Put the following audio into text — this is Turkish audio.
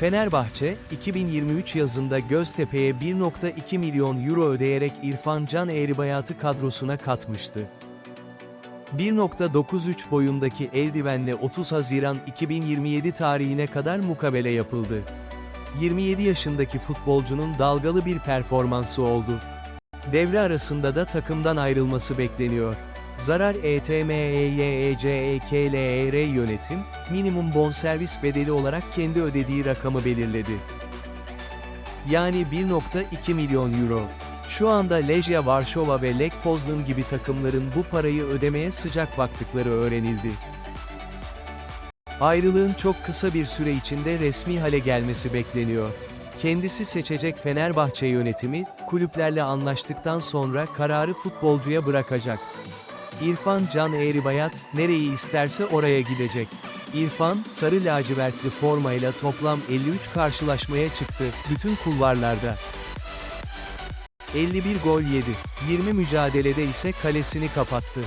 Fenerbahçe, 2023 yazında Göztepe'ye 1.2 milyon euro ödeyerek İrfan Can Eğribayat'ı kadrosuna katmıştı. 1.93 boyundaki eldivenle 30 Haziran 2027 tarihine kadar mukabele yapıldı. 27 yaşındaki futbolcunun dalgalı bir performansı oldu. Devre arasında da takımdan ayrılması bekleniyor. Zarar ETMEYECEKLER yönetim, minimum bonservis bedeli olarak kendi ödediği rakamı belirledi. Yani 1.2 milyon euro. Şu anda Legia Varşova ve Lech Poznan gibi takımların bu parayı ödemeye sıcak baktıkları öğrenildi. Ayrılığın çok kısa bir süre içinde resmi hale gelmesi bekleniyor. Kendisi seçecek Fenerbahçe yönetimi, kulüplerle anlaştıktan sonra kararı futbolcuya bırakacak. İrfan Can Eğribayat, nereyi isterse oraya gidecek. İrfan, sarı lacivertli formayla toplam 53 karşılaşmaya çıktı, bütün kulvarlarda. 51 gol yedi, 20 mücadelede ise kalesini kapattı.